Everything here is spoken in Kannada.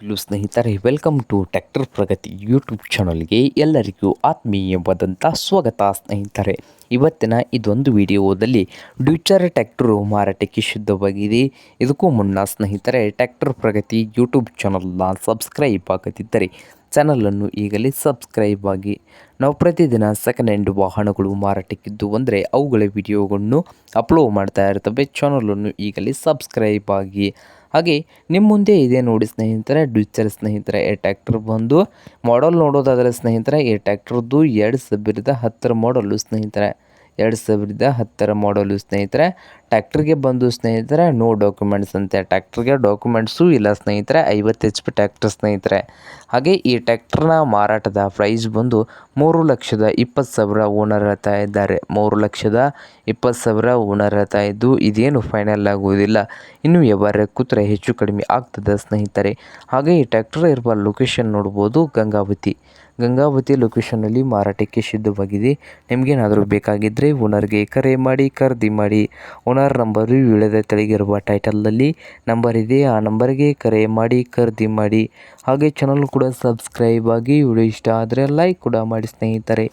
ಹಲೋ ಸ್ನೇಹಿತರೆ welcome to tractor Pragati YouTube ಚಾನಲ್ಗೆ ಎಲ್ಲರಿಗೂ ಆತ್ಮೀಯವಾದಂಥ ಸ್ವಾಗತ ಸ್ನೇಹಿತರೆ. ಇವತ್ತಿನ ಇದೊಂದು ವಿಡಿಯೋದಲ್ಲಿ ಡ್ಯೂಚರ್ ಟ್ಯಾಕ್ಟರು ಮಾರಾಟಕ್ಕೆ ಶುದ್ಧವಾಗಿದೆ ಇದಕ್ಕೂ ಮುನ್ನ ಸ್ನೇಹಿತರೆ ಟ್ಯಾಕ್ಟರ್ ಪ್ರಗತಿ ಯೂಟ್ಯೂಬ್ ಚಾನಲ್ನ ಸಬ್ಸ್ಕ್ರೈಬ್ ಆಗದಿದ್ದರೆ ಚಾನಲನ್ನು ಈಗಲೇ ಸಬ್ಸ್ಕ್ರೈಬ್ ಆಗಿ. ನಾವು ಪ್ರತಿದಿನ ಸೆಕೆಂಡ್ ಹ್ಯಾಂಡ್ ವಾಹನಗಳು ಮಾರಾಟಕ್ಕಿದ್ದು ಅಂದರೆ ಅವುಗಳ ವಿಡಿಯೋಗಳನ್ನು ಅಪ್ಲೋಡ್ ಮಾಡ್ತಾ ಇರ್ತವೆ. ಚಾನಲನ್ನು ಈಗಲೇ ಸಬ್ಸ್ಕ್ರೈಬ್ ಆಗಿ. ಹಾಗೆ ನಿಮ್ಮ ಮುಂದೆ ಇದೆ ನೋಡಿ ಸ್ನೇಹಿತರೆ ಡ್ಯೂಚರ್ ಸ್ನೇಹಿತರೆ ಈ ಟ್ಯಾಕ್ಟರ್ ಬಂದು ಮಾಡಲ್ ನೋಡೋದಾದರೆ ಸ್ನೇಹಿತರೆ ಈ ಟ್ಯಾಕ್ಟರ್ದು ಎರಡು ಸಾವಿರದ ಹತ್ತರ ಮಾಡಲು ಸ್ನೇಹಿತರೆ. ಎರಡು ಸಾವಿರದ ಹತ್ತರ ಮಾಡಲು ಸ್ನೇಹಿತರೆ ಟ್ಯಾಕ್ಟ್ರಿಗೆ ಬಂದು ಸ್ನೇಹಿತರೆ ನೋ ಡಾಕ್ಯುಮೆಂಟ್ಸ್ ಅಂತೆ. ಟ್ಯಾಕ್ಟ್ರಿಗೆ ಡಾಕ್ಯುಮೆಂಟ್ಸು ಇಲ್ಲ ಸ್ನೇಹಿತರೆ, ಐವತ್ತು ಎಚ್ ಪಿ ಟ್ಯಾಕ್ಟರ್ ಸ್ನೇಹಿತರೆ. ಹಾಗೆ ಈ ಟ್ಯಾಕ್ಟರ್ನ ಮಾರಾಟದ ಪ್ರೈಸ್ ಬಂದು ಮೂರು ಲಕ್ಷದ ಇಪ್ಪತ್ತು ಸಾವಿರ ಓನರ್ ಹೇಳ್ತಾ ಇದ್ದಾರೆ. ಮೂರು ಲಕ್ಷದ ಇಪ್ಪತ್ತು ಸಾವಿರ ಓನರ್ ಹೇಳ್ತಾ ಇದ್ದು ಇದೇನು ಫೈನಲ್ ಆಗುವುದಿಲ್ಲ. ಇನ್ನು ವ್ಯವಹಾರ ಕೂತ್ರೆ ಹೆಚ್ಚು ಕಡಿಮೆ ಆಗ್ತದೆ ಸ್ನೇಹಿತರೆ. ಹಾಗೆ ಈ ಟ್ಯಾಕ್ಟರ್ ಇರುವ ಲೊಕೇಶನ್ ನೋಡ್ಬೋದು ಗಂಗಾವತಿ. ಗಂಗಾವತಿ ಲೊಕೇಶನಲ್ಲಿ ಮಾರಾಟಕ್ಕೆ ಸಿದ್ಧವಾಗಿದೆ. ನಿಮಗೇನಾದರೂ ಬೇಕಾಗಿದ್ದರೆ ಓನರ್ಗೆ ಕರೆ ಮಾಡಿ, ಖರೀದಿ ಮಾಡಿ. ಓನರ್ ನಂಬರು ವಿಳದ ತೆಳಗಿರುವ ಟೈಟಲ್ನಲ್ಲಿ ನಂಬರ್ ಇದೆ. ಆ ನಂಬರ್ಗೆ ಕರೆ ಮಾಡಿ, ಖರೀದಿ ಮಾಡಿ. ಹಾಗೆ ಚಾನಲ್ ಕೂಡ ಸಬ್ಸ್ಕ್ರೈಬ್ ಆಗಿ ವಿಡಿಯೋ ಇಷ್ಟ ಆದರೆ ಲೈಕ್ ಕೂಡ ಮಾಡಿ ಸ್ನೇಹಿತರೆ.